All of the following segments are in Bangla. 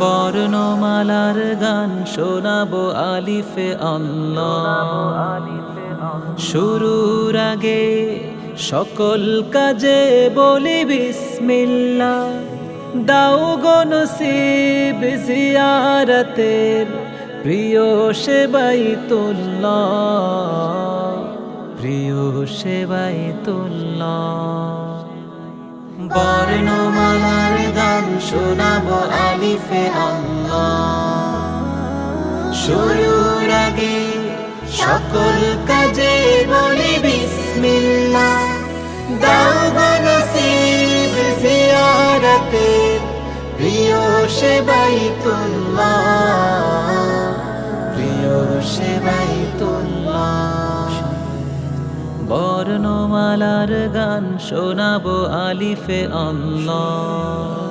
বর্ণমালার গান শোনাবো আলিফে আল্লাহ। শুরুর আগে সকল কাজে বলি বিসমিল্লা, দাও গনসিব জিয়ারতের প্রিয় সেবাইতুল্লাহ প্রিয় সেবাইতুল্লাহ বর্ণমালার গান শোনাব আলিফে আল্লাহ। শুরুর আগে সকল কাজে বলি বিসমিল্লাহ। দাও গনসিব জিয়ারতে, প্রিয় সেবাইতুল্লাহ প্রিয় সেবাইতুল্লাহ বর্ণমালার গান শোনাবো আলিফে আল্লাহ।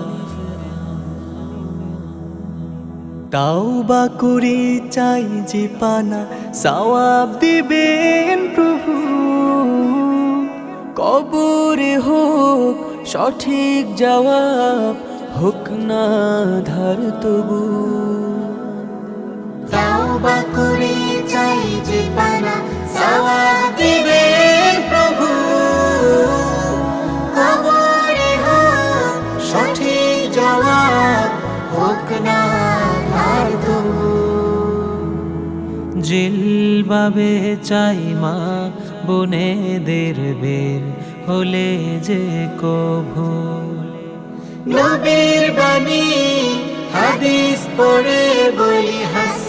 তাওবা করে চাই যে পানা, সওয়াব দিবেন প্রভু। কবরে হোক সঠিক জবাব, হোক না ধার তবু। তাওবা করে চাই যে পানা, সওয়াব দিবেন জিলবাবে চাই মা বোনেদের বের হলে যে কভু। নবীর বাণী হাদিস পড়ে বলি হাস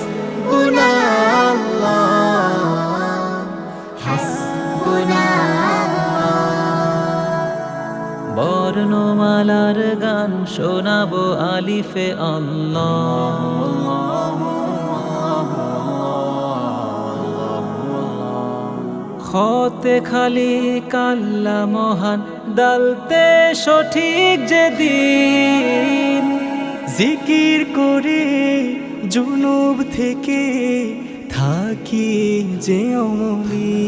বর্ণমালার গান শোনাবো আলিফে আল্লাহ। খতে খালি কাল্লা মহান দালতে সঠিক যেদিন। জিকির করে জুনুব থেকে থাকি যে অমলি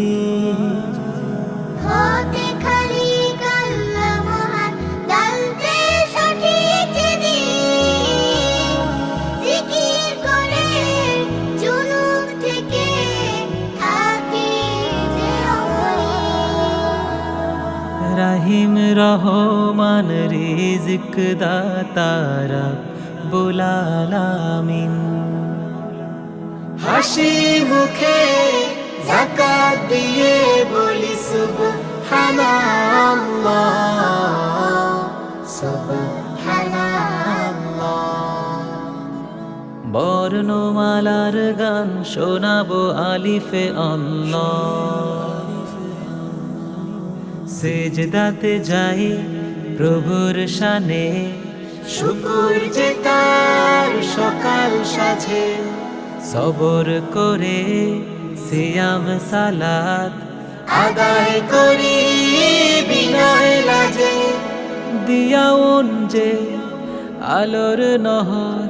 রহমান রিজিক দাতারা বুলালামিন হাসি মুখে জাকাত দিয়ে বলি সুবহানাল্লাহ। বর্ণমালার গান শোনাবো আলিফে আল্লাহ। সেজদাতে যাই প্রভুর শানে। শুকুর যে তার সকাল সাজে সবর করে সিয়াম সালাত। আদায় করি বিনয় লাজে দিয়াউন যে আলোর নহর।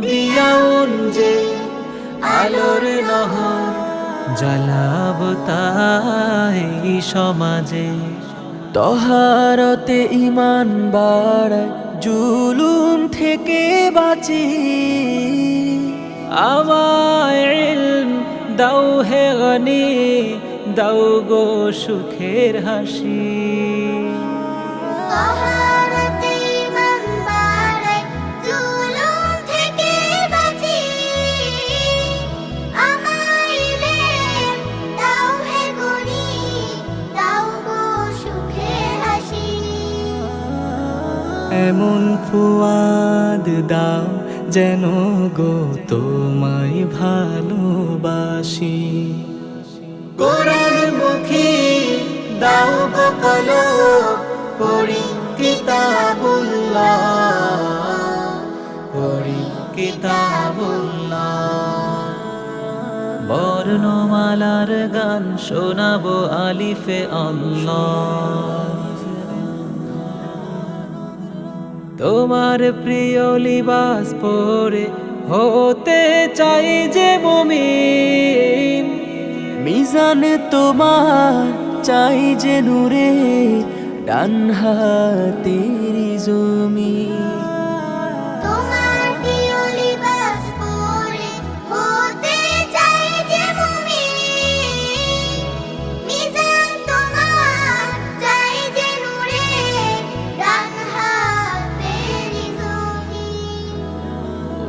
দিয়াউন যে আলোর নহর। জ্বালাব তাই সমাজে। তহারতে ইমান বাড়ায় জুলুম থেকে বাঁচি। আমায় দাও হে গনি দাও গো সুখের হাসি। এমন ফুয়াদ দাও যেন গো তোমায় ভালোবাসি। কোরআন মুখী দাও গো কলো পড়ি কিতাবুল্লাহ পড়ি কিতাবুল্লাহ। বর্ণমালার গান শোনাবো আলিফে আল্লাহ। তোমার প্রিয় লিবাস পরে হতে চাই যে বমি মিজান তোমার চাই যে নূরে, ডান হাতেরি জমি।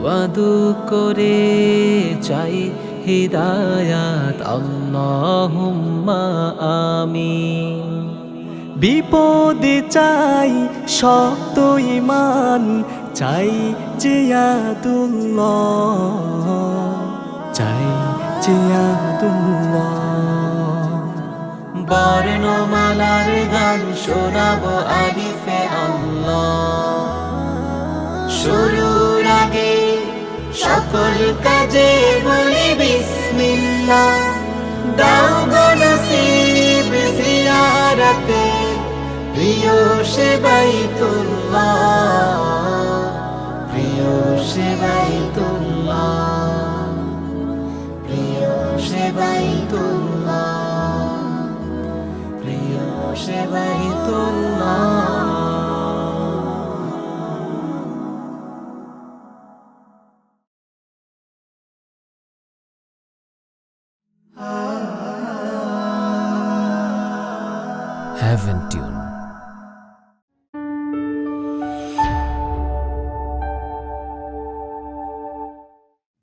ওয়াদু করে চাই হিদায়াত। আল্লাহুম্মা আমিন। বিপদে চাই শক্ত ইমান চাই জিয়াদুল্লাহ চাই জিয়াদুল্লাহ। বর্ণমালার গান শোনাবো আলিফে। সকল কাজে বলি বিসমিল্লাহ। দাও গো নসিব জিয়ারতে, প্রিয় সে বাইতুল্লাহ প্রিয় সে বাইতুল্লাহ প্রিয় সে বাইতুল্লাহ প্রিয় সে বাইতুল্লাহ haven't you?